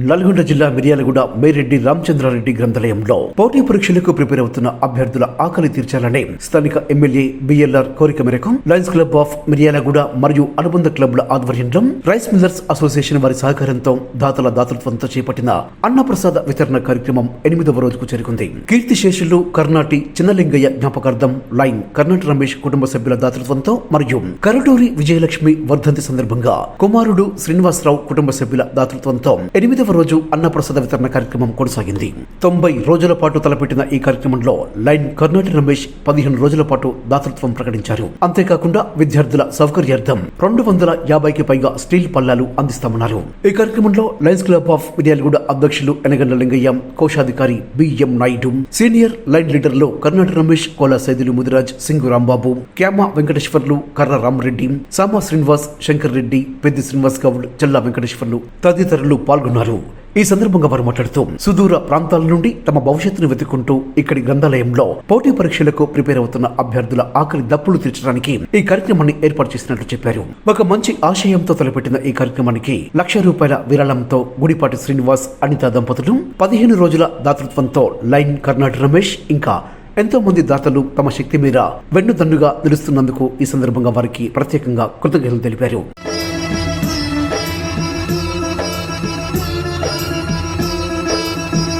నల్గొండ జిల్లా మిర్యాలగూడ మేరెడ్డి రామచంద్రారెడ్డి గ్రంథాలయంలో పోటీ పరీక్షలకు ప్రిపేర్ అవుతున్న అభ్యర్థుల ఆకలి తీర్చాలని స్థానిక ఎమ్మెల్యే బిఎల్ఆర్ కోరిక మేరకు లయన్స్ క్లబ్ ఆఫ్ మిర్యాలగూడ మరియు అనుబంధ క్లబ్ల ఆధ్వర్యంలో రైస్ మిల్లర్స్ అసోసియేషన్ వారి సహకారంతో దాతల దాతృత్వంతో చేపట్టిన అన్నప్రసాద వితరణ కార్యక్రమం ఎనిమిదవ రోజుకు చేరుకుంది. కీర్తి శేషులు కర్ణాటి చిన్నలింగయ్య జ్ఞాపకార్థం లైన్ కర్ణాటి రమేష్ కుటుంబ సభ్యుల దాతృత్వంతో మరియు కరటూరి విజయలక్ష్మి వర్ధంతి సందర్భంగా కుమారుడు శ్రీనివాసరావు కుటుంబ సభ్యుల దాతృత్వంతో ఎనిమిదవ రోజు అన్నప్రసాద వితరణ కార్యక్రమం కొనసాగింది. తొంభై రోజుల పాటు తలపెట్టిన ఈ కార్యక్రమంలో లైన్ కర్ణాటి రమేష్ పదిహేను రోజుల పాటు దాతృత్వం ప్రకటించారు. అంతేకాకుండా విద్యార్థుల సౌకర్యార్థం రెండు వందల యాభైకి పైగా స్టీల్ పల్లాలు అందిస్తామన్నారు. ఈ కార్యక్రమంలో లయన్స్ క్లబ్ ఆఫ్ మిర్యాలగూడ అధ్యక్షులు ఎనగండ్ల లింగయ్య కోశాధికారి బిఎం నాయుడు సీనియర్ లైన్ లీడర్లు కర్ణాటి రమేష్ కోలా సైదులు ముదిరాజ్ సింగు రాంబాబు క్యామ వెంకటేశ్వర్లు కర్ర రామరెడ్డి సామా శ్రీనివాస్ శంకర్ రెడ్డి పెద్ది శ్రీనివాస్ గౌడ్ జల్లా వెంకటేశ్వర్లు తదితరులు పాల్గొన్నారు. ఈ సందర్భంగా వారు మాట్లాడుతూ సుదూర ప్రాంతాల నుండి తమ భవిష్యత్తును వెతుక్కుంటూ ఇక్కడి గ్రంథాలయంలో పోటీ పరీక్షలకు ప్రిపేర్ అవుతున్న అభ్యర్థుల ఆకలి దప్పులు తీర్చడానికి ఈ కార్యక్రమాన్ని ఏర్పాటు చేసినట్లు చెప్పారు. ఒక మంచి ఆశయంతో తలపెట్టిన ఈ కార్యక్రమానికి లక్ష రూపాయల విరాళంతో గుడిపాటి శ్రీనివాస్ అనిత దంపతులు పదిహేను రోజుల దాతృత్వంతో లైన్ కర్ణాటక రమేష్ ఇంకా ఎంతో మంది దాతలు తమ శక్తి మీద వెన్నుదన్నుగా నిలుస్తున్నందుకు ఈ సందర్భంగా వారికి ప్రత్యేకంగా కృతజ్ఞతలు తెలిపారు.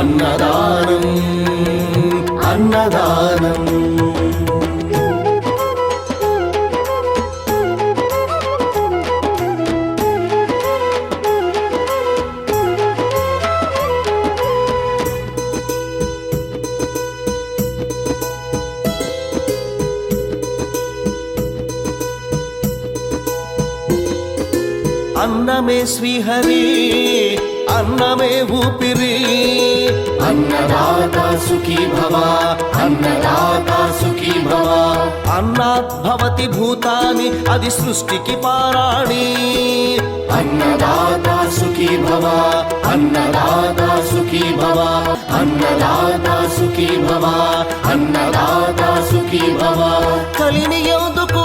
அன்னதானம் அன்னதானம். அன்னமே ஸ்ரீஹரி அன்னமே ஊப்பிரீ అన్నదాత సుఖీ భవ అన్నదాత సుఖీ భవ అన్నాత్ భవతి భూతాని అది సృష్టికి పారాణి అన్నదాత సుఖీ భవ అన్నదాత సుఖీ భవ అన్నదాత సుఖీ భవ అన్నదాత సుఖీ భవ కలిని ఎందుకు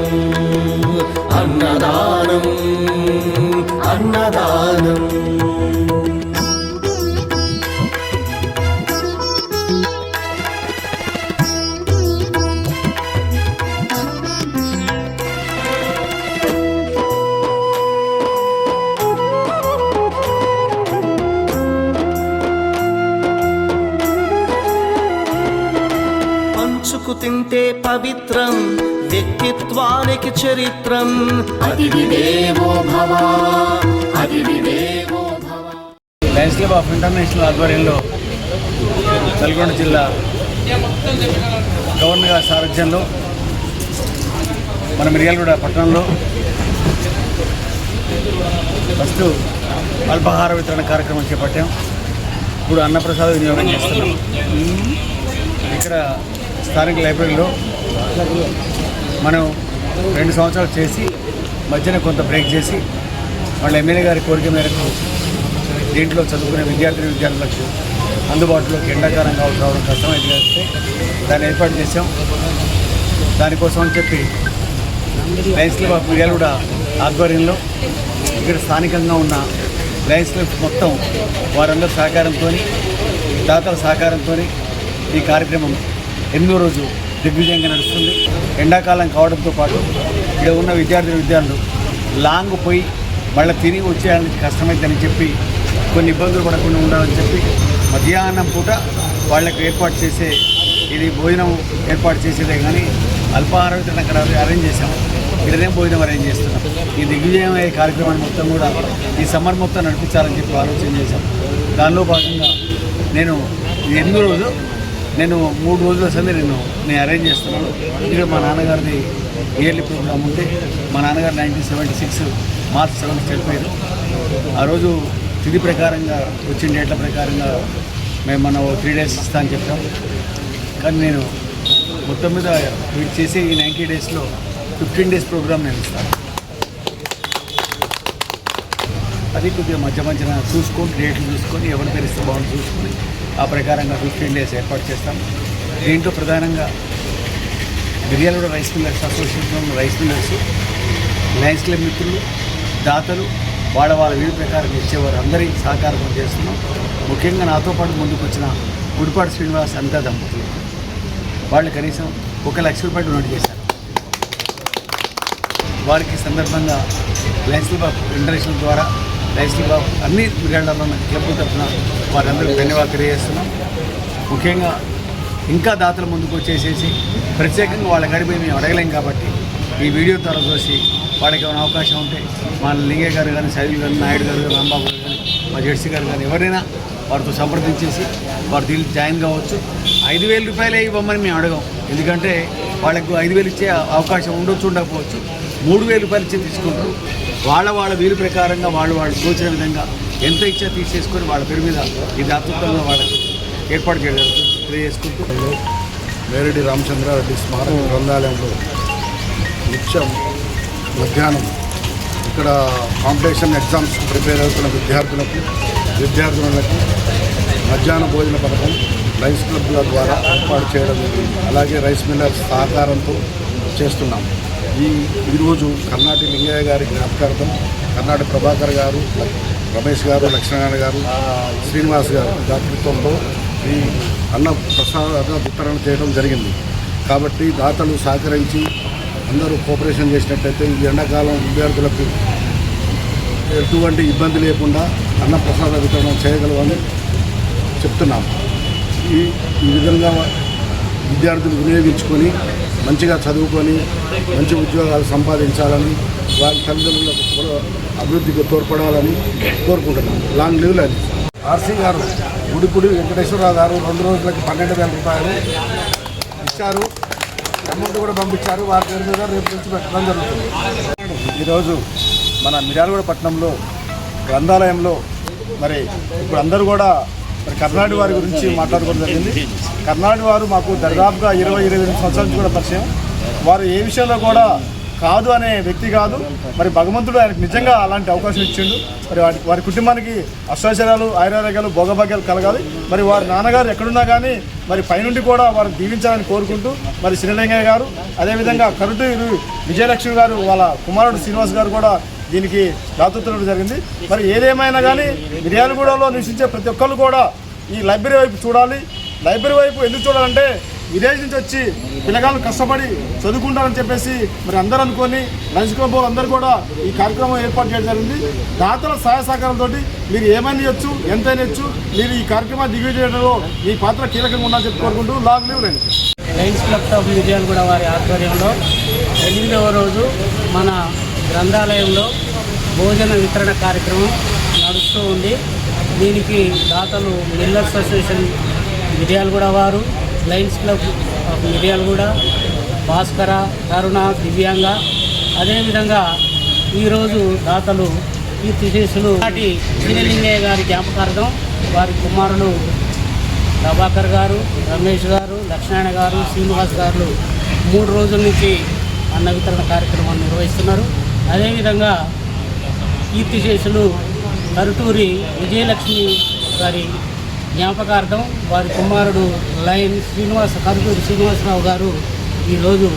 పంచుకు తింటే పవిత్రం వ్యక్తిత్వానికి చరిత్రం. లయన్స్ క్లబ్ ఆఫ్ ఇంటర్నేషనల్ ఆధ్వర్యంలో నల్గొండ జిల్లా గవర్నర్ గారి సారథ్యంలో మన మిర్యాలగూడ పట్టణంలో ఫస్ట్ అల్పాహార వితరణ కార్యక్రమం చేపట్టాం. ఇప్పుడు అన్నప్రసాద వినియోగం చేస్తున్నాం. ఇక్కడ స్థానిక లైబ్రరీలో మనం రెండు సంవత్సరాలు చేసి మధ్యన కొంత బ్రేక్ చేసి వాళ్ళ ఎమ్మెల్యే గారి కోరిక మేరకు దీంట్లో చదువుకునే విద్యార్థిని విద్యార్థులకు అందుబాటులోకి ఎండాకాలం కావచ్చు రావడం కష్టమైంది కాబట్టి దాన్ని ఏర్పాటు చేసాం దానికోసం అని చెప్పి లయన్స్ క్లబ్ ఆఫ్ మిర్యాల కూడా ఆధ్వర్యంలో ఇక్కడ స్థానికంగా ఉన్న లయన్స్ క్లబ్ మొత్తం వారందరి సహకారంతో దాతల సహకారంతో ఈ కార్యక్రమం ఎనిమిదో రోజు దిగ్విజయంగా నడుస్తుంది. ఎండాకాలం కావడంతో పాటు ఇక్కడ ఉన్న విద్యార్థి విద్యార్థులు లాంగ్ పోయి మళ్ళీ తిరిగి వచ్చేయాలని కష్టమైందని చెప్పి కొన్ని ఇబ్బందులు పడకుండా ఉండాలని చెప్పి మధ్యాహ్నం పూట వాళ్ళకు ఏర్పాటు చేసే ఇది భోజనం ఏర్పాటు చేసేదే కానీ అల్పాహారం అక్కడ అరేంజ్ చేశాం ఇక్కడనే భోజనం అరేంజ్ చేస్తున్నాం. ఈ దిగ్విజయం అయ్యే కార్యక్రమాన్ని మొత్తం కూడా ఈ సమ్మర్ మొత్తం నడిపించాలని చెప్పి ఆలోచన చేశాం. దానిలో భాగంగా నేను ఇది రోజు నేను మూడు రోజుల సంది నేను నేను అరేంజ్ చేస్తున్నాను. ఇక్కడ మా నాన్నగారిది ఇయర్లీ ప్రోగ్రామ్ ఉంటే మా నాన్నగారు nineteen seventy six March seventh చనిపోయారు. ఆ రోజు తిథి ప్రకారంగా వచ్చిన డేట్ల ప్రకారంగా మేము మన త్రీ డేస్ ఇస్తా అని చెప్పాం. కానీ నేను మొత్తం మీద వీటి చేసి ఈ నైంటీ డేస్లో ఫిఫ్టీన్ డేస్ ప్రోగ్రామ్ నేను ఇస్తాను అది కొద్దిగా మధ్య మధ్యన చూసుకొని డేట్లు చూసుకొని ఎవరి పేరు ఇస్తే బాగుంటుంది చూసుకొని ఆ ప్రకారంగా ఫిఫ్టీన్ డేస్ ఏర్పాటు చేస్తాం. దీంట్లో ప్రధానంగా Miryalaguda Rice Millers Association Rice Millers Lions Club మిత్రులు దాతలు వాళ్ళ వాళ్ళ వీధి ప్రకారం ఇచ్చేవారు అందరి సహకారం చేస్తున్నాం. ముఖ్యంగా నాతో పాటు ముందుకు వచ్చిన గుడిపాటి శ్రీనివాస్ అంతా దంపతులు. వాళ్ళు కనీసం ఒక లక్ష రూపాయలు డొనేట్ చేశారు. వారికి సందర్భంగా లయన్స్ క్లబ్ ఆఫ్ ఇంటర్నేషనల్ ద్వారా లయన్స్ క్లబ్ అన్ని మిర్యాలలో ఉన్న క్లబ్ల తరఫున వారందరికీ ధన్యవాదాలు తెలియజేస్తున్నాం. ముఖ్యంగా ఇంకా దాతలు ముందుకు వచ్చేసేసి ప్రత్యేకంగా వాళ్ళ గడిపై మేము అడగలేం కాబట్టి ఈ వీడియో ద్వారా చూసి వాళ్ళకి ఏమైనా అవకాశం ఉంటే మన లింగయ్య గారు కానీ సైదుల్ గారు నాయుడు గారు కానీ రాంబాబు గారు కానీ మా జెడ్సీ గారు కానీ ఎవరైనా వారితో సంప్రదించేసి వారు దీనికి జాయిన్ కావచ్చు. ఐదు వేల రూపాయలే ఇవ్వమని మేము అడగం. ఎందుకంటే వాళ్ళకు ఐదు వేలు ఇచ్చే అవకాశం ఉండొచ్చు ఉండకపోవచ్చు. మూడు వేల రూపాయలు ఇచ్చి తీసుకుంటారు. వాళ్ళ వాళ్ళ వీలు ప్రకారంగా వాళ్ళు వాళ్ళు తోచిన విధంగా ఎంత ఇచ్చా తీసేసుకొని వాళ్ళ పేరు మీద ఈ దాతృత్వంగా వాళ్ళకి ఏర్పాటు చేయడం జరుగుతుంది. తెలియజేసుకుంటూ వేరెడ్డి రామచంద్రారెడ్డి స్మారక గ్రంథాలయంలో నిత్యం మధ్యాహ్నం ఇక్కడ కాంపిటీషన్ ఎగ్జామ్స్ ప్రిపేర్ అవుతున్న విద్యార్థులకు విద్యార్థినులకు మధ్యాహ్న భోజన పథకం రైస్ క్లబ్ల ద్వారా ఏర్పాటు చేయడం అలాగే రైస్ మిల్లర్స్ సహకారంతో చేస్తున్నాం. ఈ ఈరోజు కర్ణాటి లింగయ్య గారి జ్ఞాపకార్థం కర్ణాటి ప్రభాకర్ గారు రమేష్ గారు లక్ష్మీనారాయణ గారు శ్రీనివాస్ గారు దాతృత్వంలో ఈ అన్న ప్రసాద వితరణ చేయడం జరిగింది. కాబట్టి దాతలు సహకరించి అందరూ కోఆపరేషన్ చేసినట్టయితే ఈ ఎండాకాలం విద్యార్థులకు ఎటువంటి ఇబ్బంది లేకుండా అన్న ప్రసాద వితరణ చేయగలమని చెప్తున్నాం. ఈ ఈ విధంగా విద్యార్థులు వినియోగించుకొని మంచిగా చదువుకొని మంచి ఉద్యోగాలు సంపాదించాలని వారి తల్లిదండ్రులకు కూడా అభివృద్ధికి తోడ్పడాలని కోరుకుంటున్నాం లాంగ్ లీవ్ అని ఆర్సీ గారు గుడిపుడి వెంకటేశ్వరరావు గారు రెండు రోజులకి పన్నెండు వేల రూపాయలు ఇచ్చారు. అమౌంట్ కూడా పంపించారు. వారి పేరు మీద రేపు నుంచి పెట్టడం జరుగుతుంది. ఈరోజు మన మిర్యాలగూడ పట్టణంలో గ్రంథాలయంలో మరి ఇప్పుడు అందరూ కూడా మరి కర్ణాటక వారి గురించి మాట్లాడుకోవడం జరిగింది. కర్ణాటక వారు మాకు దరిదాపుగా ఇరవై ఇరవై ఎనిమిది సంవత్సరాల నుంచి కూడా పరిచయం. వారు ఏ విషయంలో కూడా కాదు అనే వ్యక్తి కాదు. మరి భగవంతుడు ఆయనకు నిజంగా అలాంటి అవకాశం ఇచ్చిండు. మరి వారి వారి కుటుంబానికి అష్టైశ్వర్యాలు ఆయురారోగ్యాలు భోగభాగ్యాలు కలగాలి. మరి వారి నాన్నగారు ఎక్కడున్నా కానీ మరి పైనుండి కూడా వారు దీవించాలని కోరుకుంటూ మరి శ్రీలింగయ్య గారు అదేవిధంగా కరుటూరు విజయలక్ష్మి గారు వాళ్ళ కుమారుడు శ్రీనివాస్ గారు కూడా దీనికి దాతృత్వం జరిగింది. మరి ఏదేమైనా కానీ మిర్యాలగూడలో నివసించే ప్రతి ఒక్కరు కూడా ఈ లైబ్రరీ వైపు చూడాలి. లైబ్రరీ వైపు ఎందుకు చూడాలంటే విదేశ నుంచి వచ్చి పిల్లగాళ్ళు కష్టపడి చదువుకుంటారని చెప్పేసి మరి అందరూ అనుకొని లంచ్ క్లబ్ అందరూ కూడా ఈ కార్యక్రమం ఏర్పాటు చేయడం జరిగింది. దాతల సహాయ సహకారంతో మీరు ఏమైనా ఇవ్వచ్చు ఎంతైనా ఇవ్వచ్చు మీరు ఈ కార్యక్రమాన్ని దిగువ చేయడంలో మీ పాత్ర కీలకంగా ఉందని చెప్పి కోరుకుంటూ లాగ్ లీవ్ లేదు లయన్స్ క్లబ్ ఆఫ్ మ్యూజియం కూడా వారి ఆధ్వర్యంలో ఎనిమిదవ రోజు మన గ్రంథాలయంలో భోజన వితరణ కార్యక్రమం నడుస్తూ ఉంది. దీనికి దాతలు మిల్లర్స్ అసోసియేషన్ మిర్యాలగూడ వారు Lions Club of Miryalaguda Bhaskara కరుణ దివ్యాంగ. అదేవిధంగా ఈరోజు దాతలు కీర్తిశేషులు నాటి శ్రీలింగయ్య గారి జ్ఞాపకార్థం వారి కుమారులు ప్రభాకర్ గారు రమేష్ గారు లక్ష్మణ గారు శ్రీనివాస్ గారు మూడు రోజుల నుంచి అన్న వితరణ కార్యక్రమాన్ని నిర్వహిస్తున్నారు. అదేవిధంగా కీర్తిశేషులు కరుటూరి విజయలక్ష్మి గారి జ్ఞాపకార్థం వారి కుమారుడు లయన్ శ్రీనివాస కరుటూరి శ్రీనివాసరావు గారు ఈరోజు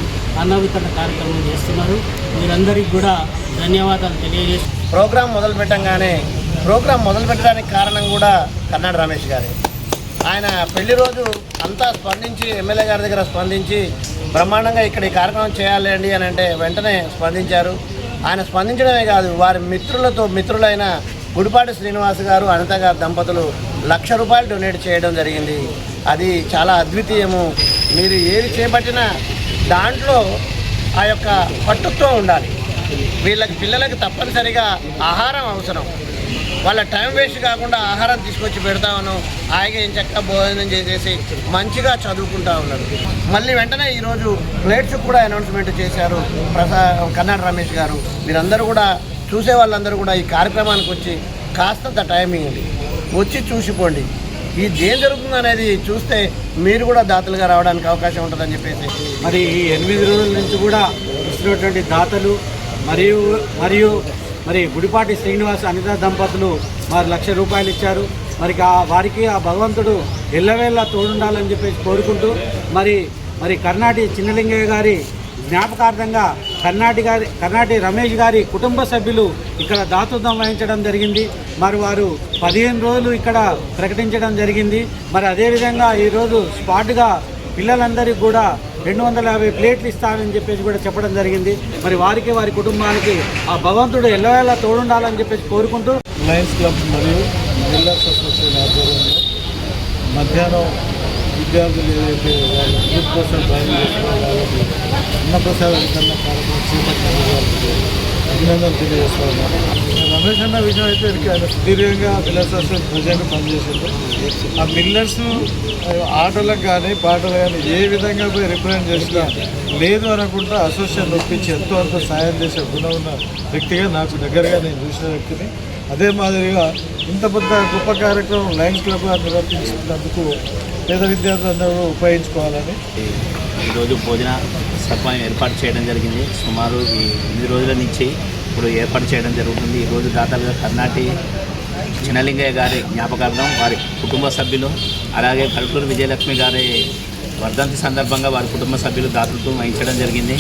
అన్నవితరణ కార్యక్రమం చేస్తున్నారు. మీరందరికీ కూడా ధన్యవాదాలు తెలియజేసి ప్రోగ్రాం మొదలు పెట్టంగానే ప్రోగ్రాం మొదలు పెట్టడానికి కారణం కూడా కర్నాడు రమేష్ గారే. ఆయన పెళ్ళి రోజు అంతా స్పందించి ఎమ్మెల్యే గారి దగ్గర స్పందించి బ్రహ్మాండంగా ఇక్కడ ఈ కార్యక్రమం చేయాలి అండి అని అంటే వెంటనే స్పందించారు. ఆయన స్పందించడమే కాదు వారి మిత్రులతో మిత్రులైన గుడిపాటి శ్రీనివాస్ గారు అనిత గారు దంపతులు లక్ష రూపాయలు డొనేట్ చేయడం జరిగింది. అది చాలా అద్వితీయము. మీరు ఏది చేపట్టినా దాంట్లో ఆ యొక్క పట్టుత్వం ఉండాలి. వీళ్ళకి పిల్లలకు తప్పనిసరిగా ఆహారం అవసరం. వాళ్ళ టైం వేస్ట్ కాకుండా ఆహారం తీసుకొచ్చి పెడతామను హాయిగా ఏం చక్కగా భోజనం చేసేసి మంచిగా చదువుకుంటా ఉన్నారు. మళ్ళీ వెంటనే ఈరోజు ప్లేట్స్ కూడా అనౌన్స్మెంట్ చేశారు ప్రసా కన్నాడ రమేష్ గారు. మీరందరూ కూడా చూసే వాళ్ళందరూ కూడా ఈ కార్యక్రమానికి వచ్చి కాస్తంత టైం ఇవ్వండి. వచ్చి చూసిపోండి. ఇది ఏం జరుగుతుంది అనేది చూస్తే మీరు కూడా దాతలుగా రావడానికి అవకాశం ఉంటుందని చెప్పేసి. మరి ఈ ఎనిమిది రోజుల నుంచి కూడా ఇస్తున్నటువంటి దాతలు మరియు మరియు మరి గుడిపాటి శ్రీనివాస్ అనిత దంపతులు మరి లక్ష రూపాయలు ఇచ్చారు. మరి ఆ వారికి ఆ భగవంతుడు ఎల్లవేళ తోడుండాలని చెప్పేసి కోరుకుంటూ మరి మరి కర్ణాటి చిన్నలింగయ్య గారి జ్ఞాపకార్థంగా కర్ణాటి గారి కర్ణాటి రమేష్ గారి కుటుంబ సభ్యులు ఇక్కడ దాతృత్వం వహించడం జరిగింది. మరి వారు పదిహేను రోజులు ఇక్కడ ప్రకటించడం జరిగింది. మరి అదేవిధంగా ఈరోజు స్పాట్గా పిల్లలందరికీ కూడా రెండు వందల యాభై ప్లేట్లు ఇస్తానని చెప్పేసి కూడా చెప్పడం జరిగింది. మరి వారికి వారి కుటుంబానికి ఆ భగవంతుడు ఎల్లవేళ తోడుండాలని చెప్పేసి కోరుకుంటూ లయన్స్ క్లబ్ మరియు బిల్డర్స్ అసోసియేషన్ ఆధ్వర్యంలో మధ్యాహ్నం విద్యార్థులు ఏదైతే వాళ్ళు గ్రూప్ కోసం డ్రాయింగ్ చేస్తున్నారో వాళ్ళకి అన్నప్రసాద వితరణ కార్యక్రమం చేపట్టిన అభినందనలు తెలియజేస్తున్నారు అన్న విషయం అయితే సుదీర్ఘంగా బిల్డర్స్ అసోసియేషన్ ప్రజెంట్ పనిచేసింది ఆ బిల్డర్స్ ఆటలకు కానీ పాటలు కానీ ఏ విధంగా పోయి రిప్రజెంట్ చేసినా లేదు అనుకుంటా అసోసియేషన్ ఒప్పించి ఎంతో అంత సాయం చేసే గుణం ఉన్న వ్యక్తిగా నాకు దగ్గరగా నేను చూసిన వ్యక్తిని. అదే మాదిరిగా ఇంత పెద్ద గొప్ప కార్యక్రమం లయన్స్ క్లబ్ గారు నిర్వర్తించినందుకు పేద విద్యార్థులందరూ ఉపయోగించుకోవాలని. ఈరోజు భోజన సత్వం ఏర్పాటు చేయడం జరిగింది. సుమారు ఈ ఎనిమిది రోజుల నుంచి ఇప్పుడు ఏర్పాటు చేయడం జరుగుతుంది. ఈరోజు దాతలుగా కర్ణాటి చిన్నలింగయ్య గారి జ్ఞాపకార్థం వారి కుటుంబ సభ్యులు అలాగే కల్పూరు విజయలక్ష్మి గారి వర్ధంతి సందర్భంగా వారి కుటుంబ సభ్యులు దాతృత్వం వహించడం జరిగింది.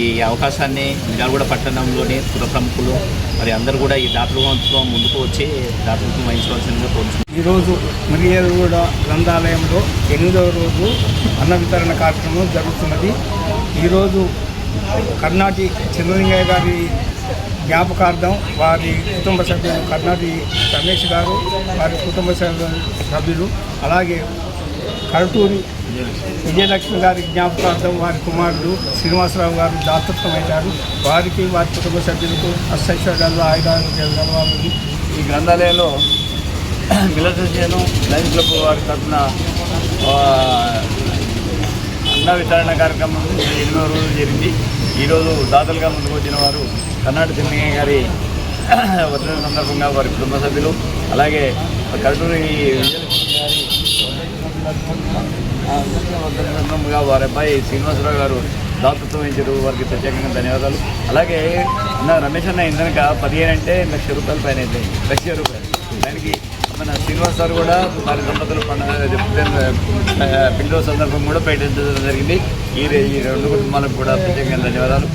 ఈ అవకాశాన్ని మిర్యాలగూడ పట్టణంలోని పుర ప్రముఖులు మరి అందరూ కూడా ఈ దాతృత్వం ముందుకు వచ్చి దాతృత్వం వహించవలసిందిగా కోరుచున్నాను ఈరోజు మిర్యాలగూడ గ్రంథాలయంలో ఎనిమిదవ రోజు అన్న వితరణ కార్యక్రమం జరుగుతున్నది. ఈరోజు కర్ణాటి చంద్రలింగయ్య గారి జ్ఞాపకార్థం వారి కుటుంబ సభ్యులు కర్ణాటి రమేష్ గారు వారి కుటుంబ సభ్యులు అలాగే కరటూరి విజయలక్ష్మి గారి జ్ఞాపకార్థం వారి కుమారుడు శ్రీనివాసరావు గారు దాతృత్వం అయ్యారు వారికి వారి కుటుంబ సభ్యులకు అష్టైశ్వర్యాలు ఆయుధాలు ఈ గ్రంథాలయంలో మిలసేను లైన్ క్లబ్ వారి తరఫున ఆ, విచారణ కార్యక్రమం ఎన్నో రోజులు జరిగింది. ఈరోజు దాతలుగా ముందుకు వచ్చిన వారు కర్ణాటక చెన్నయ్య గారి వచ్చిన సందర్భంగా వారి కుటుంబ సభ్యులు అలాగే కర్టూరి సందర్భంగా వారి అబ్బాయి శ్రీనివాసరావు గారు దాతృత్వం ఇచ్చారు వారికి ప్రత్యేకంగా ధన్యవాదాలు. అలాగే నా రమేష్ అన్న ఇందనక పదిహేను అంటే లక్ష రూపాయలు పైన అయితే లక్ష రూపాయలు. దానికి మన శ్రీనివాస్ గారు కూడా వారి దంపతులు పండుగ పిల్లో సందర్భం కూడా ప్రకటించడం జరిగింది. ఈ రెండు కుటుంబాలకు కూడా ప్రత్యేకంగా ధన్యవాదాలు.